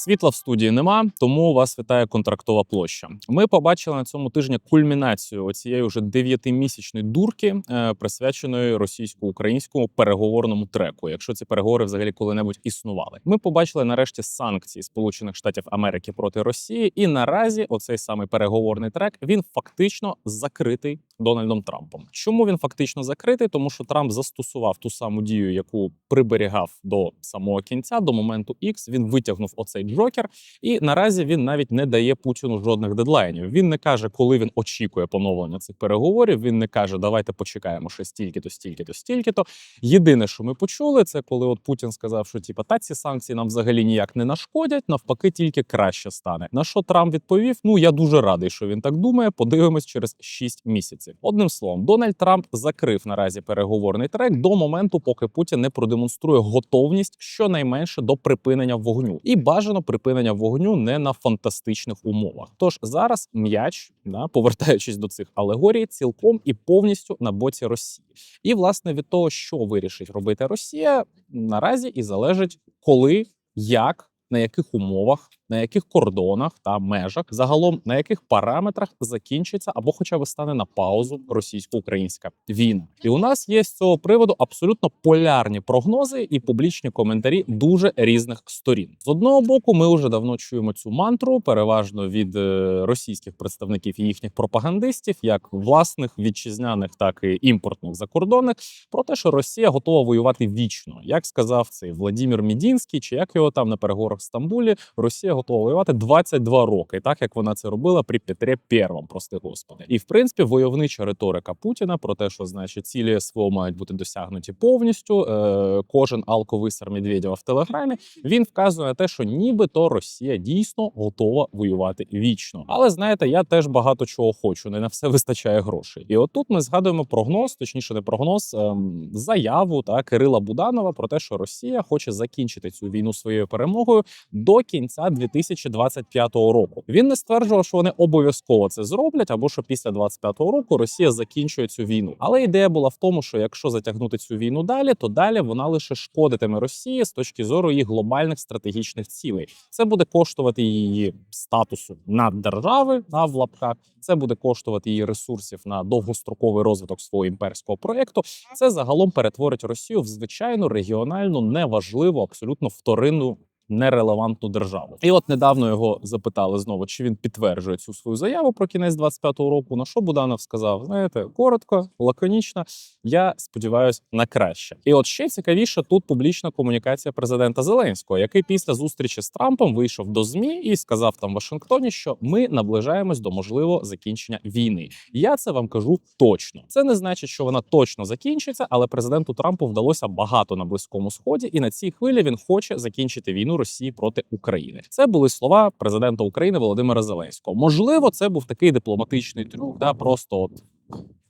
Світла в студії нема, тому вас вітає контрактова площа. Ми побачили на цьому тижні кульмінацію оцієї вже дев'ятимісячної дурки, е, присвяченої російсько-українському переговорному треку. Якщо ці переговори взагалі коли-небудь існували, ми побачили нарешті санкції Сполучених Штатів Америки проти Росії, і наразі оцей самий переговорний трек він фактично закритий Дональдом Трампом. Чому він фактично закритий? Тому що Трамп застосував ту саму дію, яку приберігав до самого кінця, до моменту X. Він витягнув оцей джокер, і наразі він навіть не дає Путіну жодних дедлайнів. Він не каже, коли він очікує поновлення цих переговорів. Він не каже, давайте почекаємо ще стільки-то, стільки-то, стільки-то. Єдине, що ми почули, це коли от Путін сказав, що типа та ці санкції нам взагалі ніяк не нашкодять, навпаки, тільки краще стане. На що Трамп відповів: Ну я дуже радий, що він так думає. Подивимось через 6 місяців. Одним словом, Дональд Трамп закрив наразі переговорний трек до моменту, поки Путін не продемонструє готовність щонайменше до припинення вогню, і бажано припинення вогню не на фантастичних умовах. Тож зараз м'яч, да, повертаючись до цих алегорій, цілком і повністю на боці Росії. І власне від того, що вирішить робити Росія, наразі і залежить, коли, як. На яких умовах, на яких кордонах та межах, загалом на яких параметрах закінчиться або, хоча б стане на паузу російсько-українська війна, і у нас є з цього приводу абсолютно полярні прогнози і публічні коментарі дуже різних сторін. З одного боку, ми вже давно чуємо цю мантру, переважно від е, російських представників і їхніх пропагандистів, як власних вітчизняних, так і імпортних закордонних, про те, що Росія готова воювати вічно, як сказав цей Владімір Мідінський, чи як його там на переговорах в Стамбулі, Росія готова воювати 22 роки, так як вона це робила при Петрі Первому, прости господи. І в принципі, войовнича риторика Путіна про те, що значить цілі СВО мають бути досягнуті повністю. Е, кожен алковисар Медведєва в телеграмі він вказує на те, що нібито Росія дійсно готова воювати вічно. Але знаєте, я теж багато чого хочу. Не на все вистачає грошей. І отут ми згадуємо прогноз, точніше, не прогноз, ем, заяву та Кирила Буданова про те, що Росія хоче закінчити цю війну своєю перемогою до кінця 2025 року. Він не стверджував, що вони обов'язково це зроблять, або що після 25-го року Росія закінчує цю війну. Але ідея була в тому, що якщо затягнути цю війну далі, то далі вона лише шкодитиме Росії з точки зору її глобальних стратегічних цілей. Це буде коштувати її статусу наддержави на в лапках. Це буде коштувати її ресурсів на довгостроковий розвиток свого імперського проєкту. Це загалом перетворить Росію в звичайну регіональну, неважливу, абсолютно вторинну нерелевантну державу. І от недавно його запитали знову, чи він підтверджує цю свою заяву про кінець 25-го року. На що Буданов сказав: знаєте, коротко, лаконічно. Я сподіваюся на краще. І от ще цікавіше тут публічна комунікація президента Зеленського, який після зустрічі з Трампом вийшов до змі і сказав там в Вашингтоні, що ми наближаємось до можливого закінчення війни. Я це вам кажу точно. Це не значить, що вона точно закінчиться, але президенту Трампу вдалося багато на близькому сході, і на цій хвилі він хоче закінчити війну Росії проти України. Це були слова президента України Володимира Зеленського. Можливо, це був такий дипломатичний трюк, да просто от.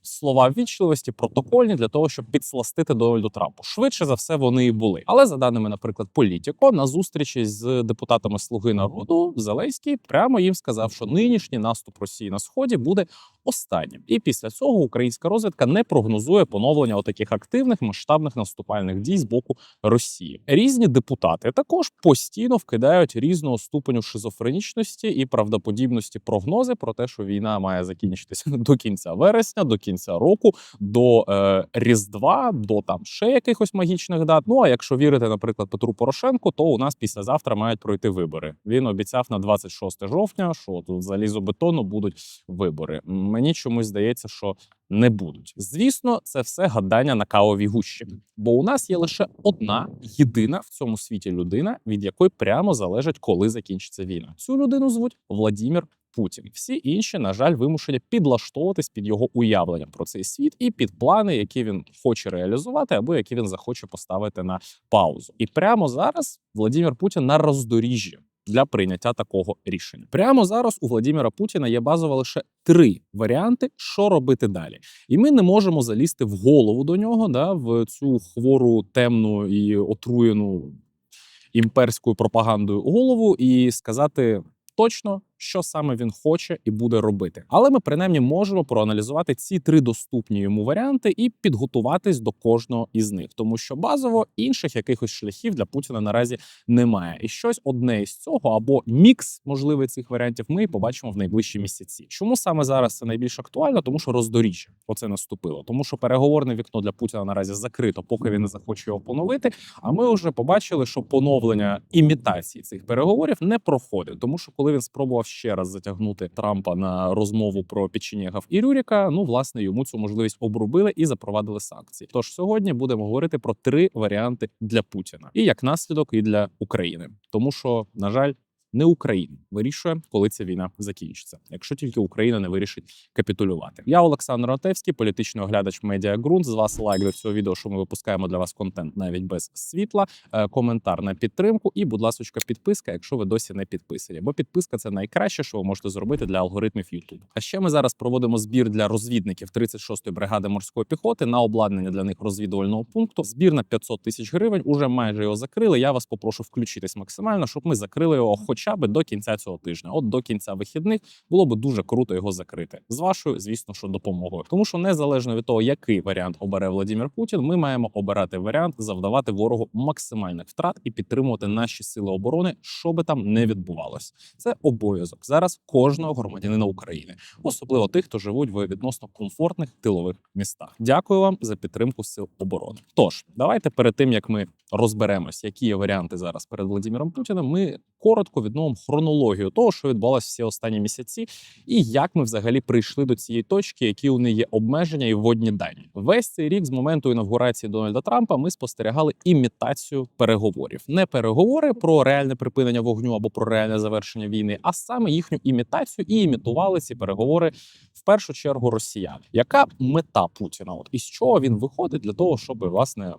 Слова ввічливості протокольні для того, щоб підсластити Дональду Трампу. Швидше за все вони і були. Але за даними, наприклад, політіко на зустрічі з депутатами Слуги народу Зеленський прямо їм сказав, що нинішній наступ Росії на сході буде останнім. І після цього українська розвідка не прогнозує поновлення отаких активних масштабних наступальних дій з боку Росії. Різні депутати також постійно вкидають різного ступеню шизофренічності і правдоподібності прогнози про те, що війна має закінчитися до кінця вересня, до кінця року, до е, Різдва, до там ще якихось магічних дат. Ну а якщо вірити, наприклад, Петру Порошенку, то у нас післязавтра мають пройти вибори. Він обіцяв на 26 жовтня, що тут залізобетону будуть вибори. Мені чомусь здається, що не будуть. Звісно, це все гадання на кавовій гущі. Бо у нас є лише одна єдина в цьому світі людина, від якої прямо залежить, коли закінчиться війна. Цю людину звуть Владімір Путін. Всі інші, на жаль, вимушені підлаштовуватись під його уявлення про цей світ і під плани, які він хоче реалізувати, або які він захоче поставити на паузу. І прямо зараз Владимир Путін на роздоріжжі. Для прийняття такого рішення. Прямо зараз у Владіміра Путіна є базово лише три варіанти, що робити далі, і ми не можемо залізти в голову до нього, да в цю хвору, темну і отруєну імперською пропагандою голову, і сказати точно, що саме він хоче і буде робити. Але ми принаймні можемо проаналізувати ці три доступні йому варіанти і підготуватись до кожного із них, тому що базово інших якихось шляхів для Путіна наразі немає. І щось одне із цього або мікс можливий цих варіантів ми побачимо в найближчі місяці. Чому саме зараз це найбільш актуально? Тому що роздоріжжя оце наступило, тому що переговорне вікно для Путіна наразі закрито, поки він не захоче його поновити. А ми вже побачили, що поновлення імітації цих переговорів не проходить, тому що коли він спробував ще раз затягнути Трампа на розмову про печенєгав і Рюріка, ну власне йому цю можливість обрубили і запровадили санкції. Тож сьогодні будемо говорити про три варіанти для Путіна, і як наслідок, і для України, тому що на жаль. Не Україна вирішує, коли ця війна закінчиться, якщо тільки Україна не вирішить капітулювати. Я Олександр Отевський, політичний оглядач медіа ґрунт. З вас лайк до цього відео, що ми випускаємо для вас контент навіть без світла. Е, коментар на підтримку і, будь ласка, підписка, якщо ви досі не підписані. Бо підписка це найкраще, що ви можете зробити для алгоритмів YouTube. А ще ми зараз проводимо збір для розвідників 36-ї бригади морської піхоти на обладнання для них розвідувального пункту. Збір на 500 тисяч гривень. Уже майже його закрили. Я вас попрошу включитись максимально, щоб ми закрили його, хоча б до кінця цього тижня. От до кінця вихідних було би дуже круто його закрити. З вашою, звісно, що допомогою, тому що незалежно від того, який варіант обере Владимир Путін, ми маємо обирати варіант завдавати ворогу максимальних втрат і підтримувати наші сили оборони, що би там не відбувалось. Це обов'язок зараз кожного громадянина України, особливо тих, хто живуть в відносно комфортних тилових містах. Дякую вам за підтримку сил оборони. Тож давайте перед тим як ми розберемось, які є варіанти зараз перед Владимиром Путіним. Ми коротко відновимо хронологію того, що відбувалося всі останні місяці, і як ми взагалі прийшли до цієї точки, які у них є обмеження і водні дані. Весь цей рік з моменту інавгурації Дональда Трампа ми спостерігали імітацію переговорів, не переговори про реальне припинення вогню або про реальне завершення війни, а саме їхню імітацію і імітували ці переговори в першу чергу росіяни. Яка мета Путіна? От із чого він виходить для того, щоб власне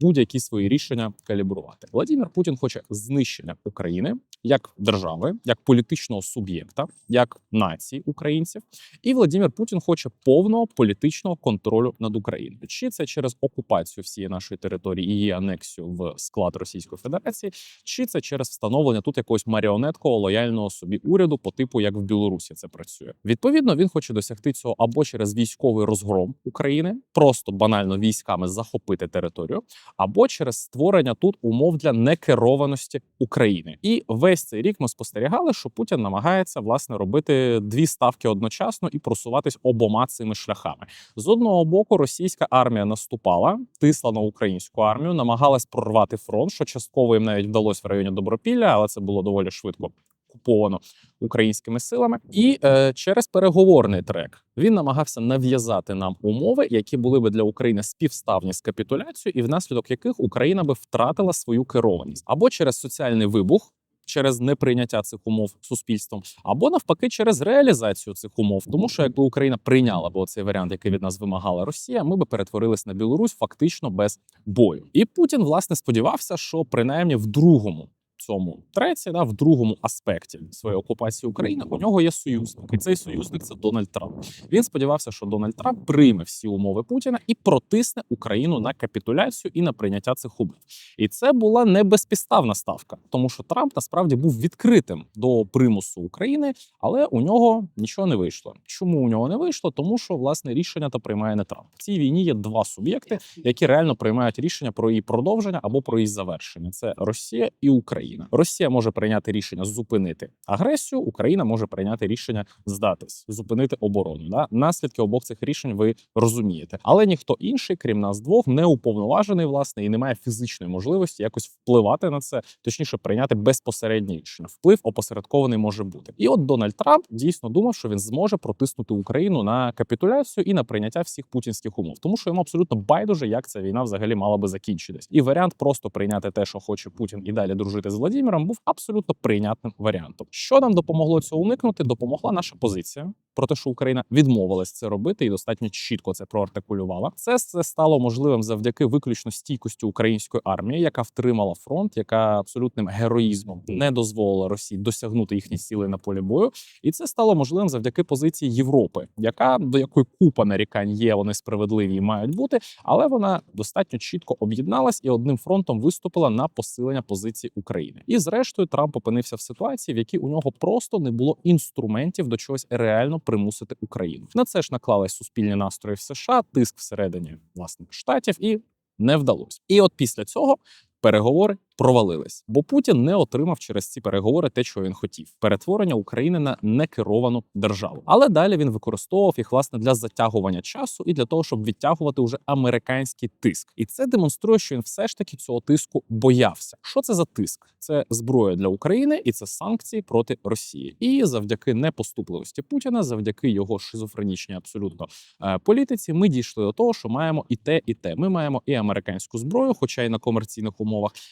будь-які свої рішення калібрувати. Владимир Путін хоче знищення України як держави, як політичного суб'єкта, як нації українців, і Владимир Путін хоче повного політичного контролю над Україною. Чи це через окупацію всієї нашої території і її анексію в склад Російської Федерації, чи це через встановлення тут якогось маріонеткового лояльного собі уряду по типу, як в Білорусі це працює. Відповідно, він хоче досягти цього або через військовий розгром України, просто банально військами захопити територію, або через створення тут умов для некерованості України. І весь цей рік ми спостерігали, що Путін намагається власне робити дві ставки одночасно і просуватись обома цими шляхами. З одного боку, російська армія наступала, тисла на українську армію, намагалась прорвати фронт, що частково їм навіть вдалося в районі Добропілля, але це було доволі швидко окуповано українськими силами, і е, через переговорний трек він намагався нав'язати нам умови, які були би для України співставні з капітуляцією, і внаслідок яких Україна би втратила свою керованість або через соціальний вибух. Через неприйняття цих умов суспільством, або навпаки, через реалізацію цих умов, тому що якби Україна прийняла б цей варіант, який від нас вимагала Росія, ми би перетворились на Білорусь фактично без бою. І Путін власне сподівався, що принаймні в другому цьому треці, да, в другому аспекті своєї окупації України у нього є союзник, і цей союзник це Дональд Трамп. Він сподівався, що Дональд Трамп прийме всі умови Путіна і протисне Україну на капітуляцію і на прийняття цих умов. І це була не безпідставна ставка, тому що Трамп насправді був відкритим до примусу України, але у нього нічого не вийшло. Чому у нього не вийшло? Тому що власне рішення та приймає не Трамп. В цій війні є два суб'єкти, які реально приймають рішення про її продовження або про її завершення. Це Росія і Україна. Росія може прийняти рішення зупинити агресію. Україна може прийняти рішення здатись, зупинити оборону. Да? Наслідки обох цих рішень ви розумієте, але ніхто інший, крім нас двох, не уповноважений власне і не має фізичної можливості якось впливати на це, точніше прийняти безпосередні рішення. Вплив опосередкований може бути. І от Дональд Трамп дійсно думав, що він зможе протиснути Україну на капітуляцію і на прийняття всіх путінських умов, тому що йому абсолютно байдуже, як ця війна взагалі мала би закінчитись. І варіант просто прийняти те, що хоче Путін, і далі дружити з Владимиром, був абсолютно прийнятним варіантом. Що нам допомогло цього уникнути? Допомогла наша позиція про те, що Україна відмовилась це робити і достатньо чітко це проартикулювала. Це все стало можливим завдяки виключно стійкості української армії, яка втримала фронт, яка абсолютним героїзмом не дозволила Росії досягнути їхні сили на полі бою. І це стало можливим завдяки позиції Європи, яка до якої купа нарікань є, вони справедливі і мають бути, але вона достатньо чітко об'єдналась і одним фронтом виступила на посилення позиції України. України. І зрештою Трамп опинився в ситуації, в якій у нього просто не було інструментів до чогось реально примусити Україну. На це ж наклались суспільні настрої в США, тиск всередині власних штатів, і не вдалося. І от після цього переговори провалились, бо Путін не отримав через ці переговори те, що він хотів: перетворення України на некеровану державу. Але далі він використовував їх власне для затягування часу і для того, щоб відтягувати уже американський тиск. І це демонструє, що він все ж таки цього тиску боявся. Що це за тиск? Це зброя для України і це санкції проти Росії. І завдяки непоступливості Путіна, завдяки його шизофренічній абсолютно е, політиці, ми дійшли до того, що маємо і те, і те. Ми маємо і американську зброю, хоча й на комерційних умовах.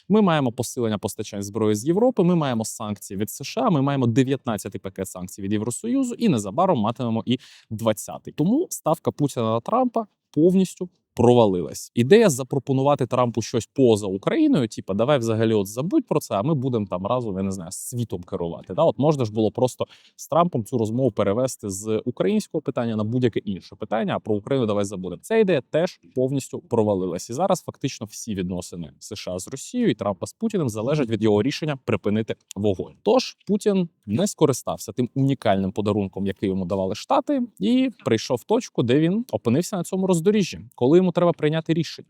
Ми маємо посилення постачань зброї з Європи. Ми маємо санкції від США. Ми маємо 19-й пакет санкцій від Євросоюзу, і незабаром матимемо і 20-й. Тому ставка Путіна на Трампа повністю. Провалилась ідея запропонувати Трампу щось поза Україною. Типа, давай взагалі от забудь про це, а ми будемо там разом, я не знаю, світом керувати. Да, от можна ж було просто з Трампом цю розмову перевести з українського питання на будь-яке інше питання. А про Україну давай забудемо. Ця ідея теж повністю провалилась. І зараз фактично всі відносини США з Росією і Трампа з Путіним залежать від його рішення припинити вогонь. Тож Путін не скористався тим унікальним подарунком, який йому давали штати, і прийшов в точку, де він опинився на цьому роздоріжжі, коли йому треба прийняти рішення: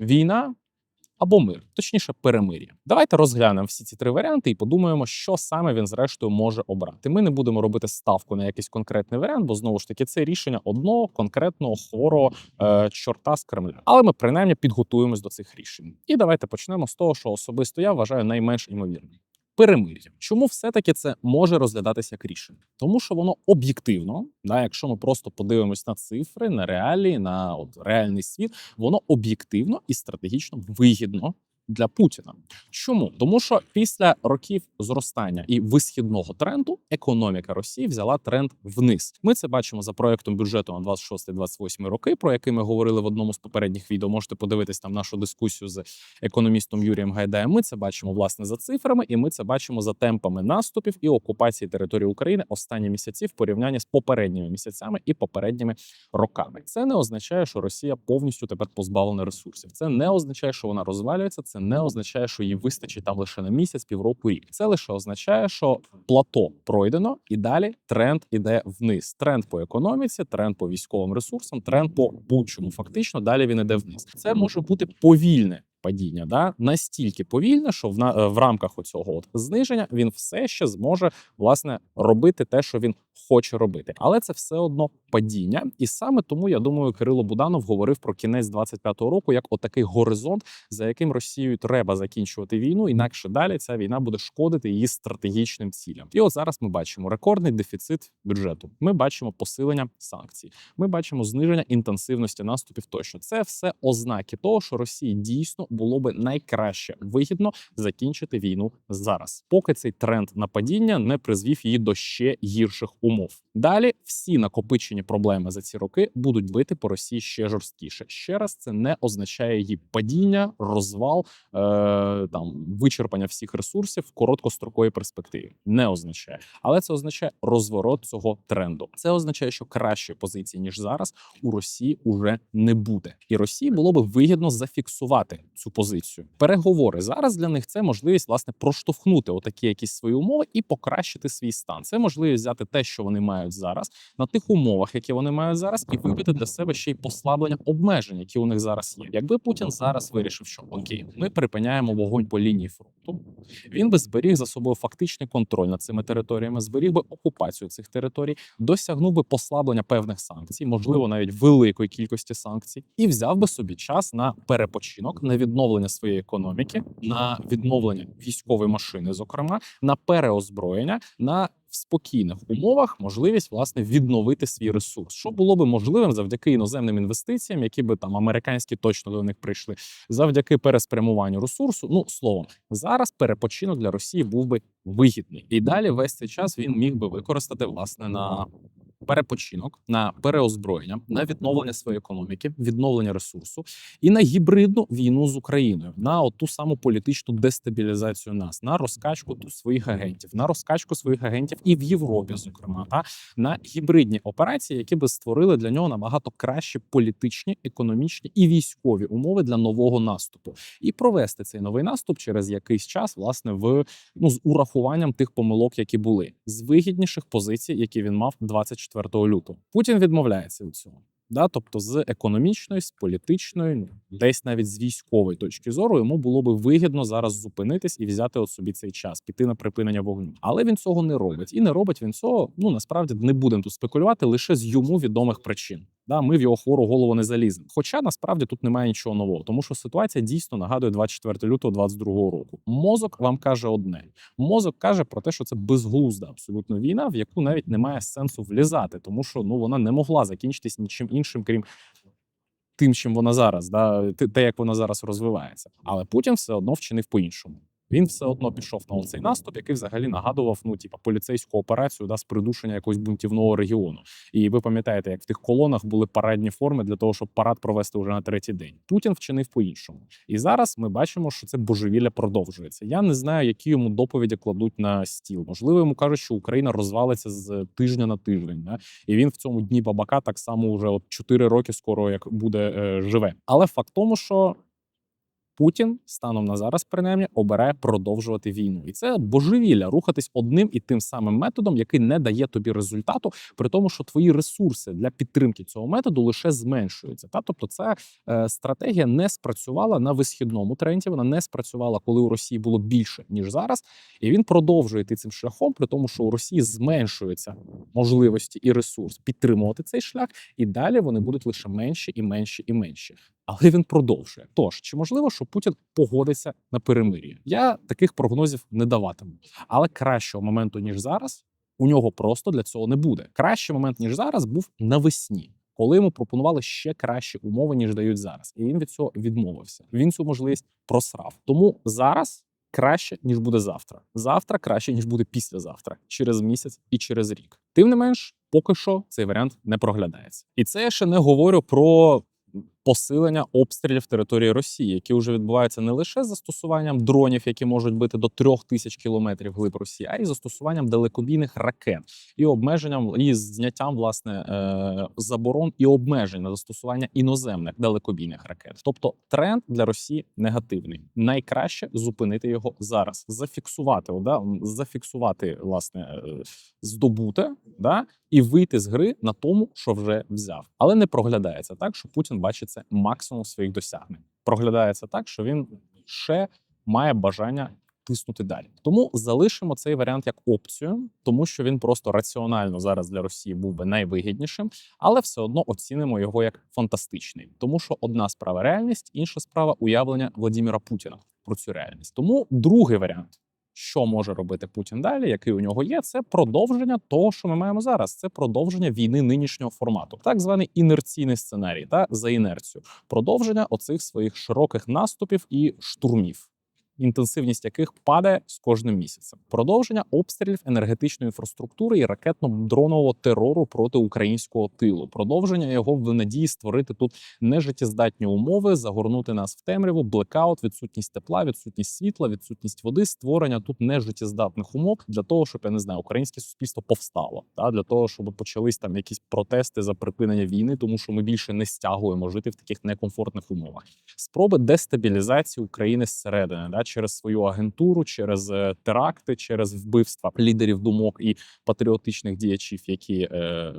війна або мир, точніше, перемир'я. Давайте розглянемо всі ці три варіанти і подумаємо, що саме він зрештою може обрати. Ми не будемо робити ставку на якийсь конкретний варіант, бо знову ж таки це рішення одного конкретного хворого е, чорта з Кремля. Але ми принаймні підготуємось до цих рішень. І давайте почнемо з того, що особисто я вважаю найменш імовірним. Перемир'я. Чому все-таки це може розглядатися як рішення? Тому що воно об'єктивно, да, якщо ми просто подивимось на цифри, на реалії, на от реальний світ, воно об'єктивно і стратегічно вигідно для Путіна. Чому? Тому що після років зростання і висхідного тренду економіка Росії взяла тренд вниз. Ми це бачимо за проектом бюджету на 26-28 роки, про який ми говорили в одному з попередніх відео. Можете подивитись там нашу дискусію з економістом Юрієм Гайдаєм. Ми це бачимо власне за цифрами, і ми це бачимо за темпами наступів і окупації території України останні місяці в порівнянні з попередніми місяцями і попередніми роками. Це не означає, що Росія повністю тепер позбавлена ресурсів. Це не означає, що вона розвалюється. Це не означає, що їй вистачить там лише на місяць, півроку, рік. Це лише означає, що плато пройдено, і далі тренд іде вниз. Тренд по економіці, тренд по військовим ресурсам, тренд по будь-чому. Фактично, далі він іде вниз. Це може бути повільне. Падіння да настільки повільне, що в на е, в рамках оцього от зниження він все ще зможе власне робити те, що він хоче робити, але це все одно падіння, і саме тому я думаю, Кирило Буданов говорив про кінець 25-го року як отакий горизонт, за яким Росією треба закінчувати війну. Інакше далі ця війна буде шкодити її стратегічним цілям. І от зараз ми бачимо рекордний дефіцит бюджету. Ми бачимо посилення санкцій. Ми бачимо зниження інтенсивності наступів. Тощо це все ознаки того, що Росії дійсно було би найкраще вигідно закінчити війну зараз, поки цей тренд на падіння не призвів її до ще гірших умов. Далі всі накопичені проблеми за ці роки будуть бити по Росії ще жорсткіше. Ще раз це не означає її падіння, розвал е, там вичерпання всіх ресурсів в короткостроковій перспективі. Не означає, але це означає розворот цього тренду. Це означає, що кращої позиції ніж зараз у Росії уже не буде, і Росії було би вигідно зафіксувати цю позицію. Переговори зараз для них це можливість власне проштовхнути отакі якісь свої умови і покращити свій стан. Це можливість взяти те, що вони мають зараз, на тих умовах, які вони мають зараз, і вибити для себе ще й послаблення обмежень, які у них зараз є. Якби Путін зараз вирішив, що окей, ми припиняємо вогонь по лінії фронту, він би зберіг за собою фактичний контроль над цими територіями, зберіг би окупацію цих територій, досягнув би послаблення певних санкцій, можливо, навіть великої кількості санкцій, і взяв би собі час на перепочинок, на відновлення своєї економіки, на відновлення військової машини, зокрема на переозброєння, на спокійних умовах можливість власне відновити свій ресурс, що було би можливим завдяки іноземним інвестиціям, які би там американські точно до них прийшли, завдяки переспрямуванню ресурсу. Ну словом, зараз перепочинок для Росії був би вигідний, і далі весь цей час він міг би використати власне на перепочинок, на переозброєння, на відновлення своєї економіки, відновлення ресурсу і на гібридну війну з Україною, на ту саму політичну дестабілізацію нас, на розкачку тут своїх агентів, на розкачку своїх агентів і в Європі, зокрема, та на гібридні операції, які би створили для нього набагато кращі політичні, економічні і військові умови для нового наступу, і провести цей новий наступ через якийсь час, власне, в ну з урахуванням тих помилок, які були з вигідніших позицій, які він мав 24 лютого. Путін відмовляється від цього. Да, тобто з економічної, з політичної, ну, десь навіть з військової точки зору, йому було би вигідно зараз зупинитись і взяти от собі цей час, піти на припинення вогню. Але він цього не робить, і не робить він цього. Ну насправді не будемо тут спекулювати лише з йому відомих причин. Да, ми в його хвору голову не заліземо. Хоча насправді тут немає нічого нового, тому що ситуація дійсно нагадує 24 лютого 22 року. Мозок вам каже одне: мозок каже про те, що це безглузда абсолютно війна, в яку навіть немає сенсу влізати, тому що ну вона не могла закінчитись нічим іншим, крім тим, чим вона зараз, да, те- як вона зараз розвивається. Але Путін все одно вчинив по-іншому. Він все одно пішов на цей наступ, який взагалі нагадував ну, типа, поліцейську операцію да, з придушення якогось бунтівного регіону. І ви пам'ятаєте, як в тих колонах були парадні форми для того, щоб парад провести вже на третій день. Путін вчинив по-іншому. І зараз ми бачимо, що це божевілля продовжується. Я не знаю, які йому доповіді кладуть на стіл. Можливо, йому кажуть, що Україна розвалиться з тижня на тиждень. Да? І він в цьому дні бабака так само вже от 4 роки скоро як буде е, живе. Але факт тому, що Путін станом на зараз, принаймні, обирає продовжувати війну, і це божевілля рухатись одним і тим самим методом, який не дає тобі результату, при тому, що твої ресурси для підтримки цього методу лише зменшуються. Та тобто, ця е, стратегія не спрацювала на висхідному тренді. Вона не спрацювала, коли у Росії було більше ніж зараз, і він продовжує йти цим шляхом, при тому, що у Росії зменшуються можливості і ресурс підтримувати цей шлях, і далі вони будуть лише менші і менші і менші. Але він продовжує. Тож чи можливо, що Путін погодиться на перемир'я? Я таких прогнозів не даватиму. Але кращого моменту ніж зараз у нього просто для цього не буде. Кращий момент ніж зараз був навесні. Коли йому пропонували ще кращі умови, ніж дають зараз, і він від цього відмовився. Він цю можливість просрав. Тому зараз краще ніж буде завтра. Завтра краще ніж буде післязавтра, через місяць і через рік. Тим не менш, поки що цей варіант не проглядається. І це я ще не говорю про посилення обстрілів території Росії, які вже відбуваються не лише застосуванням дронів, які можуть бити до трьох тисяч кілометрів глиб Росії, а й застосуванням далекобійних ракет і обмеженням і зняттям власне е, заборон і обмежень на застосування іноземних далекобійних ракет. Тобто тренд для Росії негативний. Найкраще зупинити його зараз, зафіксувати да, зафіксувати власне е, здобуте, да, і вийти з гри на тому, що вже взяв. Але не проглядається так, що Путін бачить це максимум своїх досягнень. Проглядається так, що він ще має бажання тиснути далі. Тому залишимо цей варіант як опцію, тому що він просто раціонально зараз для Росії був би найвигіднішим, але все одно оцінимо його як фантастичний, тому що одна справа реальність, інша справа уявлення Владіміра Путіна про цю реальність. Тому другий варіант. Що може робити Путін далі, який у нього є, це продовження того, що ми маємо зараз. Це продовження війни нинішнього формату, так званий інерційний сценарій, та за інерцію, продовження оцих своїх широких наступів і штурмів, інтенсивність яких падає з кожним місяцем. Продовження обстрілів енергетичної інфраструктури і ракетно-дронового терору проти українського тилу, продовження його в надії створити тут нежиттєздатні умови, загорнути нас в темряву, блекаут, відсутність тепла, відсутність світла, відсутність води, створення тут нежиттєздатних умов для того, щоб я не знаю, українське суспільство повстало, та для того, щоб почались там якісь протести за припинення війни, тому що ми більше не стягуємо жити в таких некомфортних умовах. Спроби дестабілізації України зсередини, да, через свою агентуру, через е, теракти, через вбивства лідерів думок і патріотичних діячів, які. Е,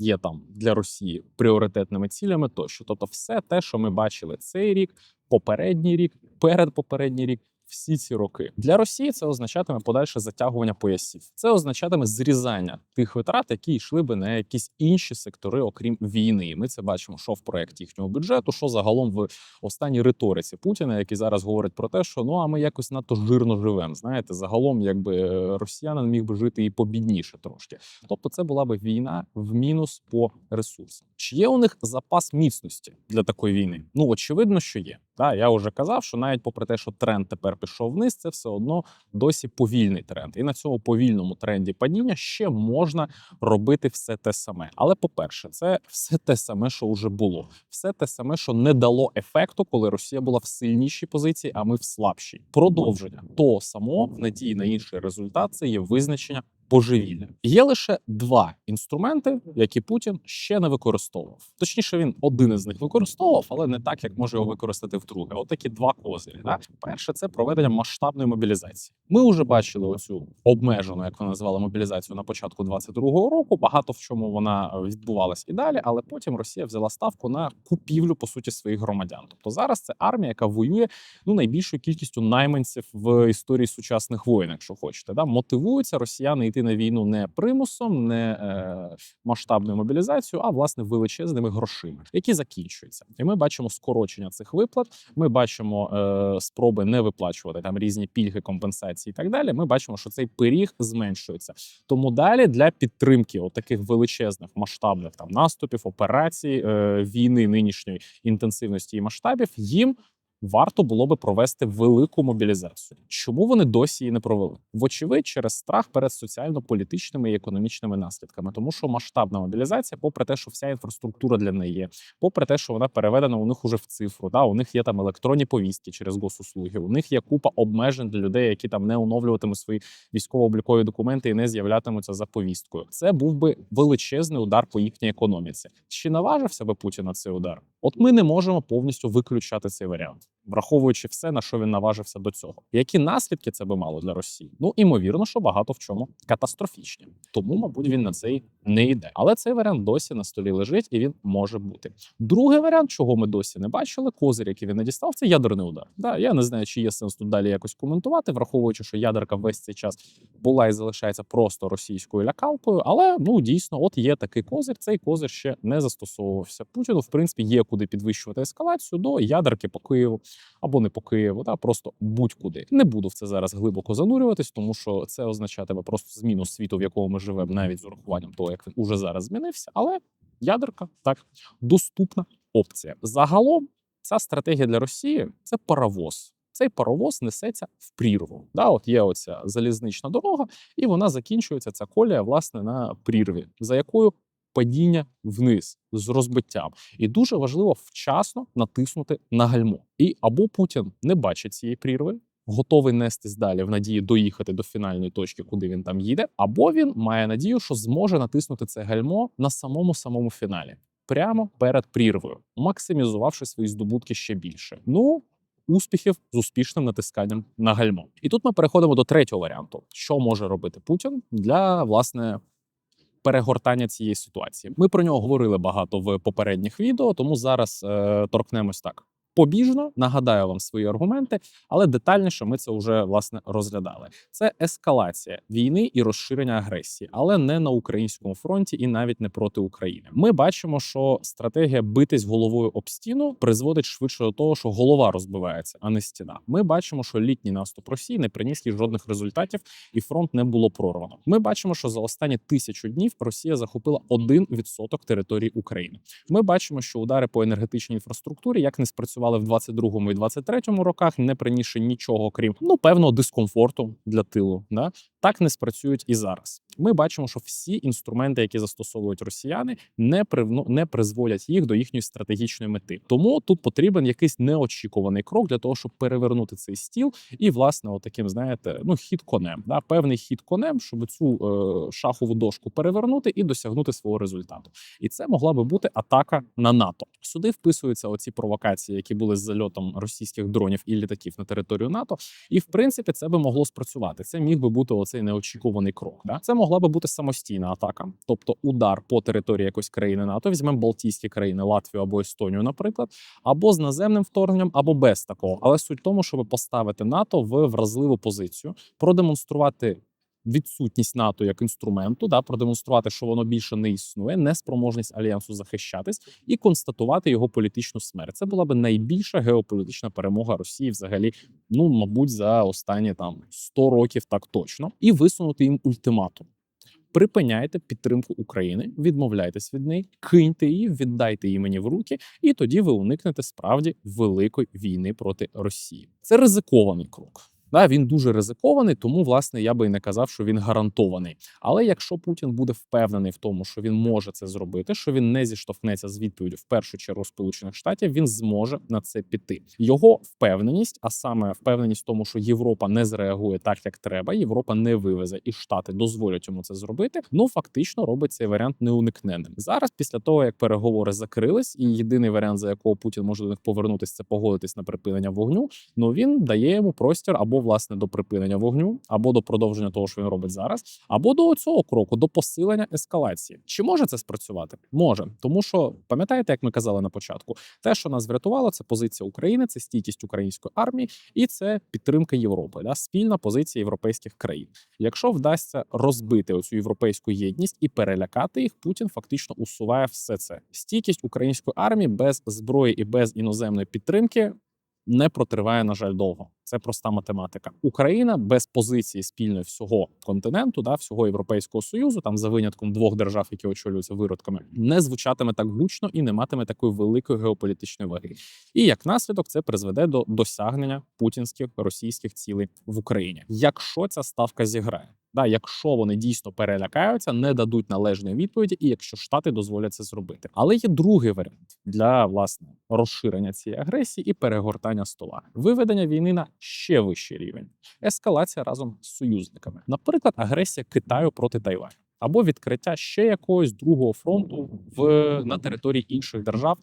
Є там для Росії пріоритетними цілями, тощо, тобто, все те, що ми бачили цей рік, попередній рік, передпопередній рік, всі ці роки для Росії це означатиме подальше затягування поясів. Це означатиме зрізання тих витрат, які йшли би на якісь інші сектори, окрім війни. І ми це бачимо, що в проєкті їхнього бюджету, що загалом в останній риториці Путіна, який зараз говорить про те, що ну а ми якось надто жирно живемо. Знаєте, загалом, якби е, росіянин міг би жити і побідніше трошки. Тобто, це була би війна в мінус по ресурсам. Чи є у них запас міцності для такої війни? Ну очевидно, що є. Та я вже казав, що навіть попри те, що тренд тепер пішов вниз, це все одно досі повільний тренд. І на цьому повільному тренді падіння ще можна робити все те саме. Але по-перше, це все те саме, що вже було, все те саме, що не дало ефекту, коли Росія була в сильнішій позиції, а ми в слабшій. Продовження того самого в надії на інший результат це є визначення. Божевілля є лише два інструменти, які Путін ще не використовував. Точніше, він один із них використовував, але не так, як може його використати вдруге. Отакі два козирі. Да? Перше, це проведення масштабної мобілізації. Ми вже бачили оцю обмежену, як вони назвали, мобілізацію на початку 22-го року. Багато в чому вона е, відбувалась і далі, але потім Росія взяла ставку на купівлю по суті своїх громадян. Тобто зараз це армія, яка воює ну найбільшою кількістю найманців в історії сучасних воїн, якщо хочете. Да? Мотивуються росіяни йти на війну не примусом, не е, масштабною мобілізацією, а власне величезними грошима, які закінчуються. І ми бачимо скорочення цих виплат. Ми бачимо е, спроби не виплачувати там різні пільги, компенсації і так далі. Ми бачимо, що цей пиріг зменшується. Тому далі для підтримки таких величезних масштабних там наступів, операцій, е, війни нинішньої інтенсивності і масштабів їм. Варто було би провести велику мобілізацію. Чому вони досі її не провели? Вочевидь, через страх перед соціально-політичними і економічними наслідками, тому що масштабна мобілізація, попри те, що вся інфраструктура для неї є, попри те, що вона переведена у них уже в цифру. Да, у них є там електронні повістки через госуслуги. У них є купа обмежень для людей, які там не оновлюватимуть свої військово-облікові документи і не з'являтимуться за повісткою. Це був би величезний удар по їхній економіці. Чи наважився би Путін на цей удар? От ми не можемо повністю виключати цей варіант, враховуючи все, на що він наважився до цього. Які наслідки це би мало для Росії? Ну імовірно, що багато в чому катастрофічні. Тому, мабуть, він на цей не йде. Але цей варіант досі на столі лежить і він може бути. Другий варіант, чого ми досі не бачили, козир, який він не дістав, це ядерний удар. Да, я не знаю, чи є сенс тут далі якось коментувати, враховуючи, що ядерка весь цей час була і залишається просто російською лякалкою. Але ну дійсно, от є такий козир. Цей козир ще не застосовувався. Путіну, в принципі, є куди підвищувати ескалацію до ядерки по Києву або не по Києву, та просто будь-куди. Не буду в це зараз глибоко занурюватись, тому що це означатиме просто зміну світу, в якому ми живемо, навіть з урахуванням того, як він уже зараз змінився. Але ядерка так доступна опція. Загалом ця стратегія для Росії це паровоз. Цей паровоз несеться в прірву. Да, от є оця залізнична дорога, і вона закінчується. Ця колія власне на прірві, за якою падіння вниз з розбиттям. І дуже важливо вчасно натиснути на гальмо. І або Путін не бачить цієї прірви. Готовий нестись далі в надії доїхати до фінальної точки, куди він там їде, або він має надію, що зможе натиснути це гальмо на самому самому фіналі, прямо перед прірвою, максимізувавши свої здобутки ще більше. Ну успіхів з успішним натисканням на гальмо. І тут ми переходимо до третього варіанту, що може робити Путін для власне. Перегортання цієї ситуації. Ми про нього говорили багато в попередніх відео, тому зараз е, торкнемось так. Побіжно нагадаю вам свої аргументи, але детальніше ми це вже власне розглядали. Це ескалація війни і розширення агресії, але не на українському фронті і навіть не проти України. Ми бачимо, що стратегія битись головою об стіну призводить швидше до того, що голова розбивається, а не стіна. Ми бачимо, що літній наступ Росії не приніс їй жодних результатів, і фронт не було прорвано. Ми бачимо, що за останні тисячу днів Росія захопила 1% території України. Ми бачимо, що удари по енергетичній інфраструктурі як не спрацювали в 22-му і 23-му роках, не принісши нічого, крім ну певного дискомфорту для тилу. Да? Так не спрацюють і зараз. Ми бачимо, що всі інструменти, які застосовують росіяни, не привно не призводять їх до їхньої стратегічної мети. Тому тут потрібен якийсь неочікуваний крок для того, щоб перевернути цей стіл, і власне, отаким, знаєте, ну хід конем, да певний хід конем, щоб цю е, шахову дошку перевернути і досягнути свого результату. І це могла би бути атака на НАТО. Сюди вписуються оці провокації, які були з зальотом російських дронів і літаків на територію НАТО. І в принципі це би могло спрацювати. Це міг би бути оцей неочікуваний крок. Да? Це могла би бути самостійна атака, тобто удар по території якоїсь країни НАТО. Візьмемо Балтійські країни, Латвію або Естонію, наприклад, або з наземним вторгненням, або без такого. Але суть в тому, щоб поставити НАТО в вразливу позицію, продемонструвати. Відсутність НАТО як інструменту, да продемонструвати, що воно більше не існує, неспроможність альянсу захищатись і констатувати його політичну смерть. Це була би найбільша геополітична перемога Росії, взагалі, ну мабуть, за останні там 100 років, так точно, і висунути їм ультиматум. Припиняйте підтримку України, відмовляйтесь від неї, киньте її, віддайте її мені в руки, і тоді ви уникнете справді великої війни проти Росії. Це ризикований крок. Да, він дуже ризикований, тому власне я би і не казав, що він гарантований. Але якщо Путін буде впевнений в тому, що він може це зробити, що він не зіштовхнеться з відповіддю в першу чергу Сполучених Штатів, він зможе на це піти. Його впевненість, а саме впевненість в тому, що Європа не зреагує так, як треба, Європа не вивезе, і Штати дозволять йому це зробити. Ну фактично робить цей варіант неуникненним. Зараз, після того як переговори закрились, і єдиний варіант, за якого Путін може до них повернутися, це погодитись на припинення вогню. Ну він дає йому простір або власне до припинення вогню, або до продовження того, що він робить зараз, або до цього кроку, до посилення ескалації. Чи може це спрацювати? Може, тому що пам'ятаєте, як ми казали на початку, те, що нас врятувало, це позиція України, це стійкість української армії, і це підтримка Європи, да, спільна позиція європейських країн. Якщо вдасться розбити оцю європейську єдність і перелякати їх, Путін фактично усуває все це. Стійкість української армії без зброї і без іноземної підтримки не протриває, на жаль, довго. Це проста математика. Україна без позиції спільної всього континенту, да, всього європейського союзу, там за винятком двох держав, які очолюються виродками, не звучатиме так гучно і не матиме такої великої геополітичної ваги. І як наслідок, це призведе до досягнення путінських російських цілей в Україні. Якщо ця ставка зіграє. Да, якщо вони дійсно перелякаються, не дадуть належної відповіді, і якщо штати дозволять це зробити, але є другий варіант для власне розширення цієї агресії і перегортання стола, виведення війни на ще вищий рівень, ескалація разом з союзниками, наприклад, агресія Китаю проти Тайваню. Або відкриття ще якогось другого фронту в на території інших держав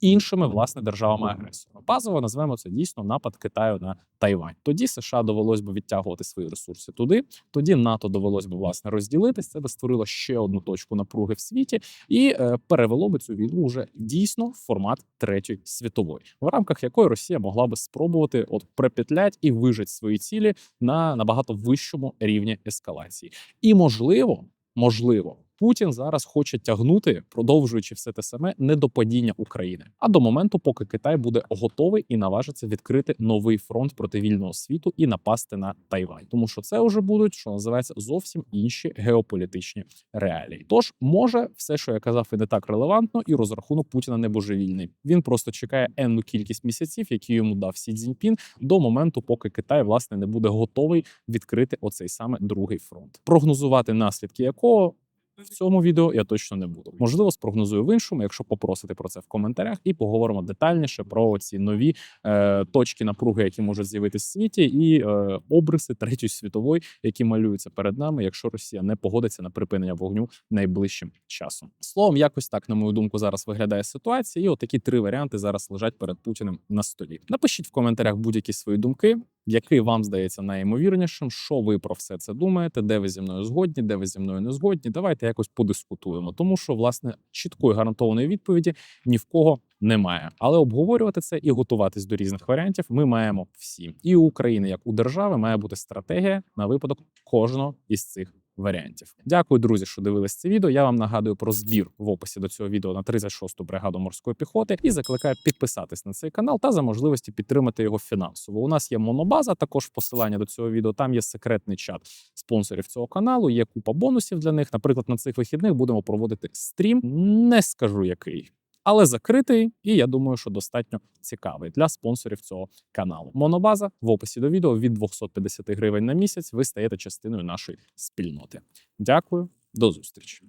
іншими власне державами агресорами. Базово назвемо це дійсно напад Китаю на Тайвань. Тоді США довелось би відтягувати свої ресурси туди. Тоді НАТО довелось би власне розділитись. Це би створило ще одну точку напруги в світі і е, перевело би цю війну вже дійсно в формат третьої світової, в рамках якої Росія могла би спробувати от припетлять і вижити свої цілі на набагато вищому рівні ескалації. І можливо, можливо. Путін зараз хоче тягнути, продовжуючи все те саме, не до падіння України, а до моменту, поки Китай буде готовий і наважиться відкрити новий фронт проти вільного світу і напасти на Тайвань, тому що це вже будуть, що називається, зовсім інші геополітичні реалії. Тож може все, що я казав, і не так релевантно, і розрахунок Путіна не божевільний. Він просто чекає енну кількість місяців, які йому дав Сі Цзіньпін, до моменту, поки Китай власне не буде готовий відкрити оцей саме другий фронт, прогнозувати наслідки якого. В цьому відео я точно не буду. Можливо, спрогнозую в іншому, якщо попросити про це в коментарях, і поговоримо детальніше про ці нові е, точки напруги, які можуть з'явитися в світі, і е, обриси третьої світової, які малюються перед нами, якщо Росія не погодиться на припинення вогню найближчим часом. Словом, якось так, на мою думку, зараз виглядає ситуація. І отакі три варіанти зараз лежать перед Путіним на столі. Напишіть в коментарях будь-які свої думки. Який вам здається найімовірнішим? Що ви про все це думаєте? Де ви зі мною згодні, де ви зі мною не згодні? Давайте якось подискутуємо, тому що власне чіткої гарантованої відповіді ні в кого немає. Але обговорювати це і готуватись до різних варіантів ми маємо всі. І у України, як у держави, має бути стратегія на випадок кожного із цих. Варіантів, дякую, друзі, що дивились це відео. Я вам нагадую про збір в описі до цього відео на 36-ту бригаду морської піхоти і закликаю підписатись на цей канал та за можливості підтримати його фінансово. У нас є монобаза, також посилання до цього відео. Там є секретний чат спонсорів цього каналу. Є купа бонусів для них. Наприклад, на цих вихідних будемо проводити стрім. Не скажу який але закритий, і я думаю, що достатньо цікавий для спонсорів цього каналу. Монобаза в описі до відео від 250 гривень на місяць. Ви стаєте частиною нашої спільноти. Дякую, до зустрічі.